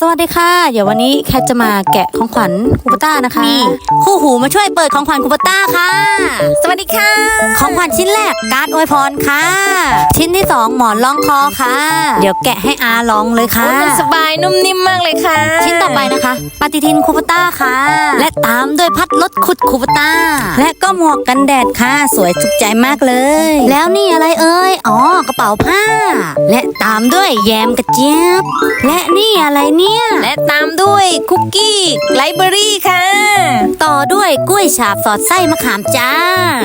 สวัสดีค่ะ เดี๋ยววันนี้แคทจะมาแกะของขวัญคูปต้านะคะ มีคู่หูมาช่วยเปิดของขวัญคูปต้าค่ะ สวัสดีค่ะ ของขวัญชิ้นแรกการ์ดอวยพรค่ะ ชิ้นที่สองหมอนรองคอค่ะ เดี๋ยวแกะให้อาลองเลยค่ะโอ้ยมันสบายนุ่มนิ่มมากเลยค่ะ ชิ้นต่อไปนะคะ ปฏิทินคูปต้าค่ะ และตามด้วยพัดลดขุดคูปต้า และก็หมวกกันแดดค่ะ สวยจุกใจมากเลย แล้วนี่อะไรเอ่ยอ๋อกระเป๋าผ้า และตามด้วยแยมกระเจี๊ยบ และนี่อะไรเนี่ยและตามด้วยคุกกี้ไลเบอรี่ค่ะ ต่อด้วยกล้วยฉาบสอดไส้มะขามจ้า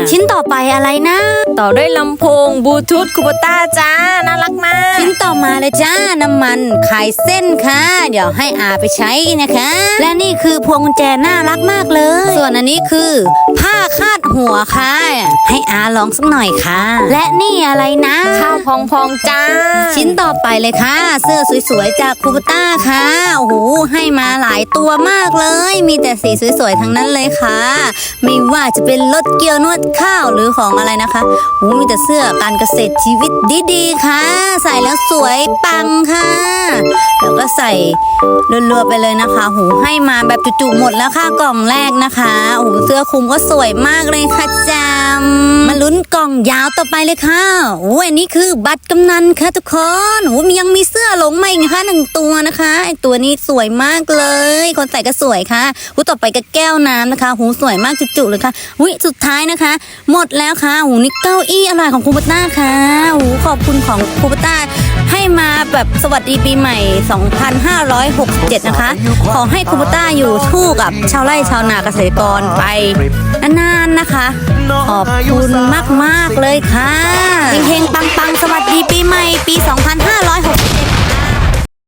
ชิ้นต่อไปอะไรนะ ต่อด้วยลำโพงบลูทูธคูปต้าจ้านะารักมากชิ้นต่อมาเลยจ้าน้ำมันไข่เส้นค่ะ เดี๋ยวให้อาไปใช้นะคะ และนี่คือพวงกุญแจน่ารักมากเลย ส่วนอันนี้คือ ผ้าคาดหัวค่ะ ให้อาลองสักหน่อยค่ะ และนี่อะไรนะข้าวพองพองๆจ้า ชิ้นต่อไปเลยค่ะ เสื้อสวยๆจากคูปต้าค่ะโอ้โหให้มาหลายตัวมากเลย มีแต่สีสวยๆทั้งนั้นเลยค่ะ ไม่ว่าจะเป็นรถเกี่ยวนวดข้าวหรือของอะไรนะคะโอ้โหมีแต่เสื้อการเกษตรชีวิตดีๆค่ะใส่แล้วสวยปังค่ะ แล้วก็ใส่รัวๆไปเลยนะคะ หูให้มาแบบจุๆหมดแล้วค่ะกล่องแรกนะคะหูเสื้อคลุมก็สวยมากเลยค่ะจำมา กล่องยาวต่อไปเลยค่ะโอ้ยอันนี้คือบัตรกำนันค่ะทุกคนโอ้ยยังมีเสื้อหลงมาอีกนะคะหนึ่งตัวนะคะไอตัวนี้สวยมากเลย คนใส่ก็สวยค่ะหูต่อไปก็แก้วน้ำนะคะหูสวยมากจุๆเลยค่ะหุยสุดท้ายนะคะ หมดแล้วค่ะหูนี่เก้าอี้อะไรของคูปต้าค่ะหูขอบคุณของคูปต้า ให้มาแบบสวัสดีปีใหม่ 2567 นะคะ ขอให้คูปต้าอยู่คู่กับชาวไร่ชาวนาเกษตรกรไปนานๆนะคะ ขอบคุณมากๆเลยค่ะเฮงๆปังๆส